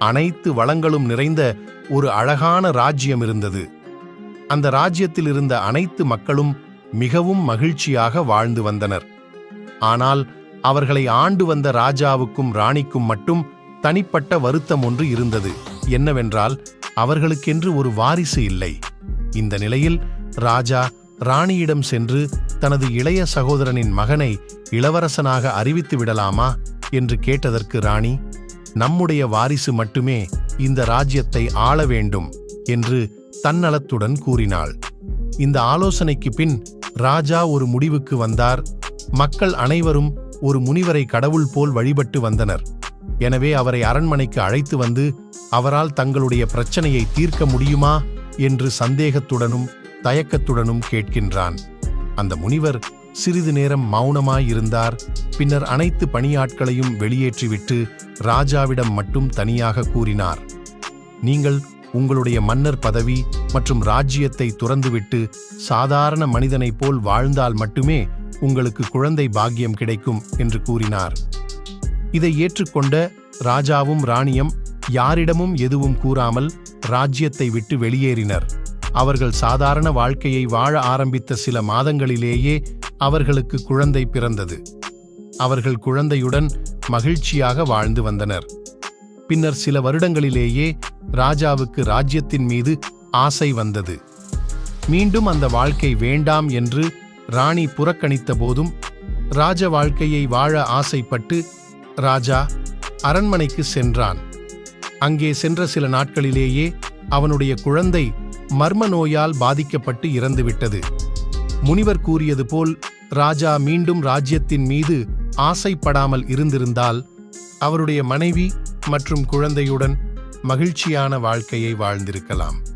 அனைத்து வளங்களும் நிறைந்த ஒரு அழகான ராஜ்யம் இருந்தது. அந்த ராஜ்யத்தில் இருந்த அனைத்து மக்களும் மிகவும் மகிழ்ச்சியாக வாழ்ந்து வந்தனர். ஆனால் அவர்களை ஆண்டு வந்த ராஜாவுக்கும் ராணிக்கும் மட்டும் தனிப்பட்ட வருத்தம் ஒன்று இருந்தது. என்னவென்றால் அவர்களுக்கென்று ஒரு வாரிசு இல்லை. இந்த நிலையில் ராஜா ராணியிடம் சென்று தனது இளைய சகோதரனின் மகனை இளவரசனாக அறிவித்து விடலாமா? என்று கேட்டதற்கு ராணி நம்முடைய வாரிசு மட்டுமே இந்த ராஜ்யத்தை ஆள வேண்டும் என்று தன்னலத்துடன் கூறினாள். இந்த ஆலோசனைக்கு பின் ராஜா ஒரு முடிவுக்கு வந்தார். மக்கள் அனைவரும் ஒரு முனிவரை கடவுள் போல் வழிபட்டு வந்தனர். எனவே அவரை அரண்மனைக்கு அழைத்து வந்து அவரால் தங்களுடைய பிரச்சனையை தீர்க்க முடியுமா என்று சந்தேகத்துடனும் தயக்கத்துடனும் கேட்கின்றான். அந்த முனிவர் சிறிது நேரம் மௌனமாயிருந்தார். பின்னர் அனைத்து பணியாட்களையும் வெளியேற்றிவிட்டு ராஜாவிடம் மட்டும் தனியாக கூறினார். நீங்கள் உங்களுடைய மன்னர் பதவி மற்றும் ராஜ்யத்தை துறந்துவிட்டு சாதாரண மனிதனைப் போல் வாழ்ந்தால் மட்டுமே உங்களுக்கு குழந்தை பாக்கியம் கிடைக்கும் என்று கூறினார். இதை ஏற்றுக்கொண்ட ராஜாவும் ராணியும் யாரிடமும் எதுவும் கூறாமல் ராஜ்யத்தை விட்டு வெளியேறினர். அவர்கள் சாதாரண வாழ்க்கையை வாழ ஆரம்பித்த சில மாதங்களிலேயே அவர்களுக்கு குழந்தை பிறந்தது. அவர்கள் குழந்தையுடன் மகிழ்ச்சியாக வாழ்ந்து வந்தனர். பின்னர் சில வருடங்களிலேயே ராஜாவுக்கு ராஜ்யத்தின் மீது ஆசை வந்தது. மீண்டும் அந்த வாழ்க்கை வேண்டாம் என்று ராணி புறக்கணித்த போதும் ராஜ வாழ்க்கையை வாழ ஆசைப்பட்டு ராஜா அரண்மனைக்கு சென்றான். அங்கே சென்ற சில நாட்களிலேயே அவனுடைய குழந்தை மர்ம நோயால் பாதிக்கப்பட்டு இறந்துவிட்டது. முனிவர் கூறியது போல் ராஜா மீண்டும் ராஜ்யத்தின் மீது ஆசைப்படாமல் இருந்திருந்தால் அவருடைய மனைவி மற்றும் குழந்தையுடன் மகிழ்ச்சியான வாழ்க்கையை வாழ்ந்திருக்கலாம்.